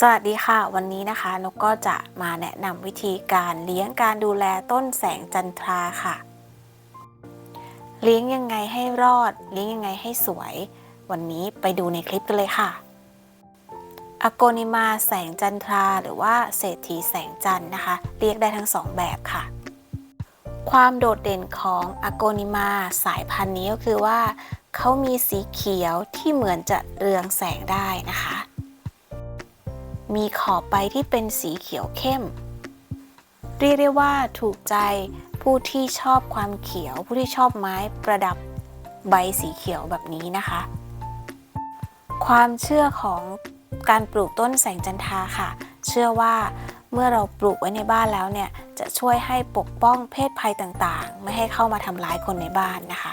สวัสดีค่ะ วันนี้นะคะนกก็จะมาแนะนำวิธีการเลี้ยงการดูแลต้นแสงจันทราค่ะ เลี้ยงยังไงให้รอด เลี้ยงยังไงให้สวย วันนี้ไปดูในคลิปกันเลยค่ะอโกนิมาแสงจันทราหรือว่าเศรษฐีแสงจันนะคะ เรียกได้ทั้งสองแบบค่ะ ความโดดเด่นของอโกนิมาสายพันธุ์นี้ก็คือว่าเขามีสีเขียวที่เหมือนจะเรืองแสงได้นะคะ มีขอบใบที่เป็นสีเขียวเข้ม เรียกได้ว่าถูกใจผู้ที่ชอบความเขียว ผู้ที่ชอบไม้ประดับใบสีเขียวแบบนี้นะคะ ความเชื่อของการปลูกต้นแสงจันทาค่ะ เชื่อว่าเมื่อเราปลูกไว้ในบ้านแล้วเนี่ยจะช่วยให้ปกป้องเพศภัยต่างๆ ไม่ให้เข้ามาทำร้ายคนในบ้านนะคะ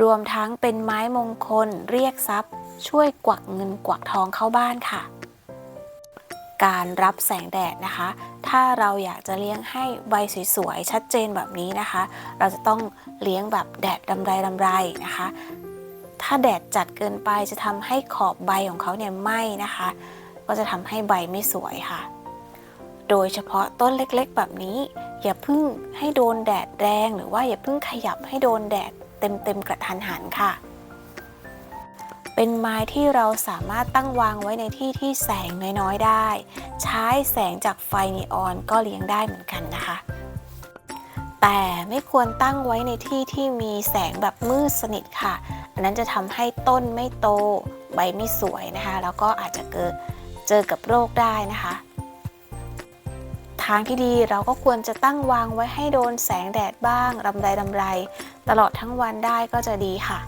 รวมทั้งเป็นไม้มงคลเรียกทรัพย์ ช่วยกวักเงินกวักทองเข้าบ้านค่ะ การรับแสงแดดนะคะ ถ้าเราอยากจะเลี้ยงให้ใบสวยๆชัดเจนแบบนี้นะคะ เราจะต้องเลี้ยงแบบแดดรำไรรำไรนะคะ ถ้าแดดจัดเกินไปจะทำให้ขอบใบของเขาเนี่ยไหม้นะคะ ก็จะทำให้ใบไม่สวยค่ะ โดยเฉพาะต้นเล็กๆ แบบนี้ อย่าเพิ่งให้โดนแดดแรงหรือว่าอย่าเพิ่งขยับให้โดนแดดเต็มๆกระทันหันค่ะ เป็นไม้ที่เราสามารถตั้งวางไว้ในที่ที่แสงน้อยๆได้ ใช้แสงจากไฟนีออนก็เลี้ยงได้เหมือนกันนะคะ แต่ไม่ควรตั้งไว้ในที่ที่มีแสงแบบมืดสนิทค่ะ อันนั้นจะทำให้ต้นไม่โต ใบไม่สวยนะคะ แล้วก็อาจจะเกิดเจอกับโรคได้นะคะทางที่ดีเราก็ควรจะตั้งวางไว้ให้โดนแสงแดดบ้างรำไรรำไร ตลอดทั้งวันได้ก็จะดีค่ะ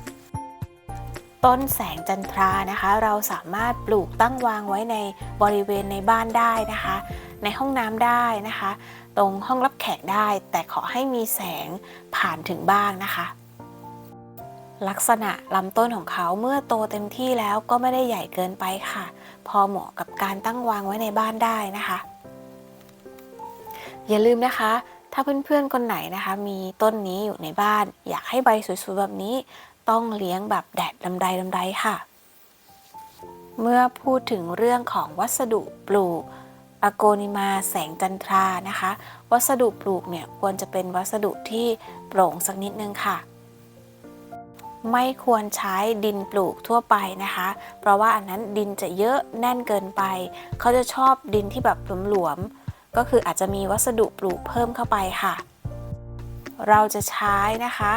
ต้นแสงจันทรานะคะ เราสามารถปลูกตั้งวางไว้ในบริเวณในบ้านได้นะคะ ในห้องน้ำได้นะคะ ตรงห้องรับแขกได้ แต่ขอให้มีแสงผ่านถึงบ้างนะคะ ลักษณะลำต้นของเขาเมื่อโตเต็มที่แล้วก็ไม่ได้ใหญ่เกินไปค่ะ พอเหมาะกับการตั้งวางไว้ในบ้านได้นะคะ อย่าลืมนะคะถ้าเพื่อนๆ คนไหนนะคะ มีต้นนี้อยู่ในบ้าน อยากให้ใบสวยๆแบบนี้ ต้องเลี้ยงแบบแดดลำไรลำไรค่ะ เมื่อพูดถึงเรื่องของวัสดุปลูกอโกนิมาแสงจันทรานะคะ วัสดุปลูกเนี่ยควรจะเป็นวัสดุที่โปร่งสักนิดนึงค่ะ ไม่ควรใช้ดินปลูกทั่วไปนะคะ เพราะว่าอันนั้นดินจะเยอะแน่นเกินไป เขาจะชอบดินที่แบบหลวมๆก็คืออาจจะมีวัสดุปลูกเพิ่มเข้าไปค่ะ เราจะใช้นะคะ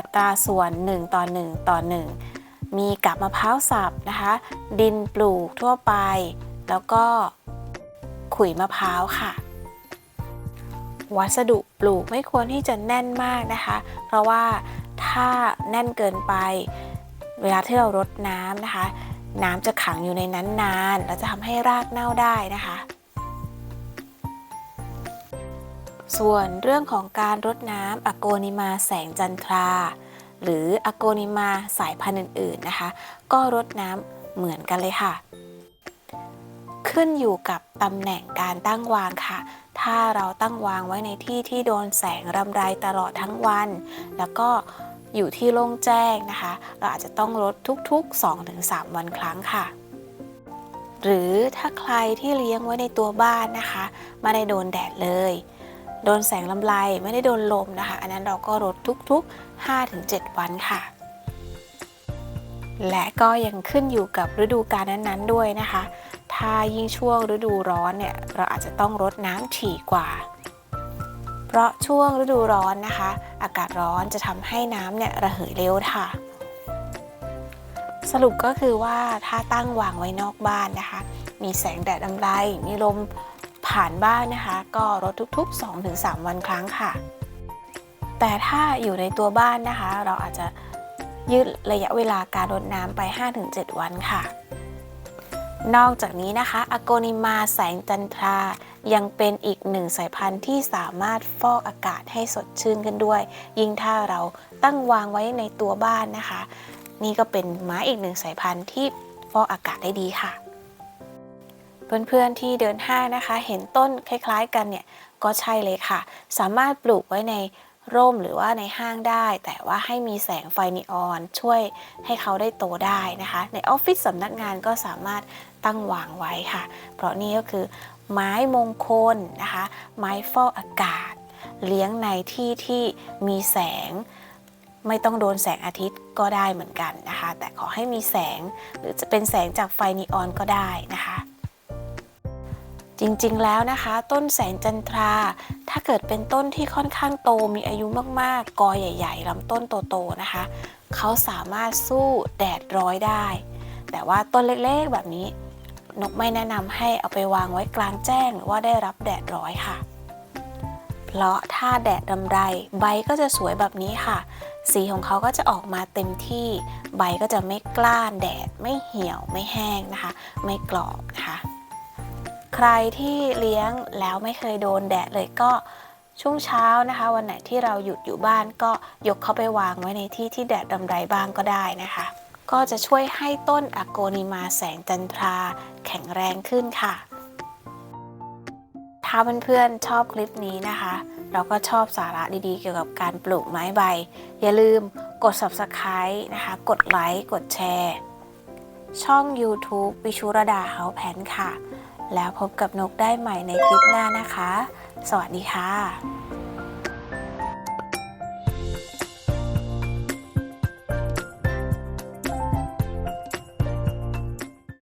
อัตราส่วน 1 ต่อ 1 ต่อ 1 มีกับมะพร้าวสับนะคะ ดินปลูกทั่วไป แล้วก็ขุยมะพร้าวค่ะ วัสดุปลูกไม่ควรที่จะแน่นมากนะคะ เพราะว่าถ้าแน่นเกินไป เวลาที่เรารดน้ำนะคะ น้ำจะขังอยู่ในนั้นนาน แล้วจะทำให้รากเน่าได้นะคะ ส่วนเรื่องของการรดน้ำอโกนิมาแสงจันทรา หรืออโกนิมาสายพันธุ์อื่นๆนะคะ ก็รดน้ำเหมือนกันเลยค่ะ ขึ้นอยู่กับตำแหน่งการตั้งวางค่ะ ถ้าเราตั้งวางไว้ในที่ที่โดนแสงรำไรตลอดทั้งวัน แล้วก็อยู่ที่โล่งแจ้งนะคะ เราอาจจะต้องรดทุกๆ 2-3 วันครั้งค่ะ หรือถ้าใครที่เลี้ยงไว้ในตัวบ้านนะคะ ไม่ได้โดนแดดเลย โดนแสงลำไรไม่ได้โดนลมนะคะ อันนั้นเราก็รดทุกๆ 5-7 วันค่ะ และก็ยังขึ้นอยู่กับฤดูกาลนั้นๆด้วยนะคะ ถ้ายิ่งช่วงฤดูร้อนเนี่ยเราอาจจะต้องรดน้ำถี่กว่า เพราะช่วงฤดูร้อนนะคะ อากาศร้อนจะทำให้น้ำเนี่ยระเหยเร็วค่ะ สรุปก็คือว่าถ้าตั้งวางไว้นอกบ้านนะคะ มีแสงแดดลำไรมีลม ผ่านบ้านนะคะ ก็รดทุกๆ 2-3 วันครั้งค่ะ แต่ถ้าอยู่ในตัวบ้านนะคะ เราอาจจะยืดระยะเวลาการรดน้ำไป 5-7 วันค่ะ นอกจากนี้นะคะอโกนิมาแสงจันทรา ยังเป็นอีกหนึ่งสายพันธุ์ที่สามารถฟอกอากาศให้สดชื่นกันด้วย ยิ่งถ้าเราตั้งวางไว้ในตัวบ้านนะคะ นี่ก็เป็นไม้อีกหนึ่งสายพันธุ์ที่ฟอกอากาศได้ดีค่ะ เพื่อนๆที่เดินห้างนะคะ เห็นต้นคล้ายๆกันเนี่ยก็ใช่เลยค่ะ สามารถปลูกไว้ในร่มหรือว่าในห้างได้ แต่ว่าให้มีแสงไฟนีออนช่วยให้เขาได้โตได้นะคะ ในออฟฟิศสำนักงานก็สามารถตั้งวางไว้ค่ะ เพราะนี่ก็คือ ไม้มงคลนะคะ ไม้ฟอกอากาศ เลี้ยงในที่ที่มีแสงไม่ต้องโดนแสงอาทิตย์ก็ได้เหมือนกันนะคะ แต่ขอให้มีแสงหรือจะเป็นแสงจากไฟนีออนก็ได้นะคะ จริงๆ แล้วนะคะ ต้นแสงจันทรา ถ้าเกิดเป็นต้นที่ค่อนข้างโตมีอายุมากๆ กอใหญ่ๆลำต้นโตๆนะคะ เขาสามารถสู้แดดร้อนได้ แต่ว่าต้นเล็กๆแบบนี้ นกไม่แนะนำให้เอาไปวางไว้กลางแจ้ง หรือว่าได้รับแดดร้อยค่ะ เพราะถ้าแดดรำไร ใบก็จะสวยแบบนี้ค่ะ สีของเขาก็จะออกมาเต็มที่ ใบก็จะไม่กล้านแดดไม่เหี่ยวไม่แห้งนะคะ ไม่กรอบนะคะ รที่เลี้ยงแล้วไม่เคยโดนแดดเลยก็ช่วงเช้านะคะ วันไหนที่เราหยุดอยู่บ้านก็ยกเขาไปวางไว้ในที่ที่แดดรำไรบ้างก็ได้นะคะ ก็จะช่วยให้ต้นอโกนิมาแสงจันทรา แข็งแรงขึ้นค่ะ ถ้าเพื่อนๆชอบคลิปนี้นะคะ เราก็ชอบสาระดีๆ เกี่ยวกับการปลูกไม้ใบ อย่าลืมกด subscribe นะคะ กดไลค์กดแชร์ ช่อง YouTube วิชุรดาเฮาแพนค่ะ แล้วพบกับนกได้ใหม่ในคลิปหน้านะคะ สวัสดีค่ะ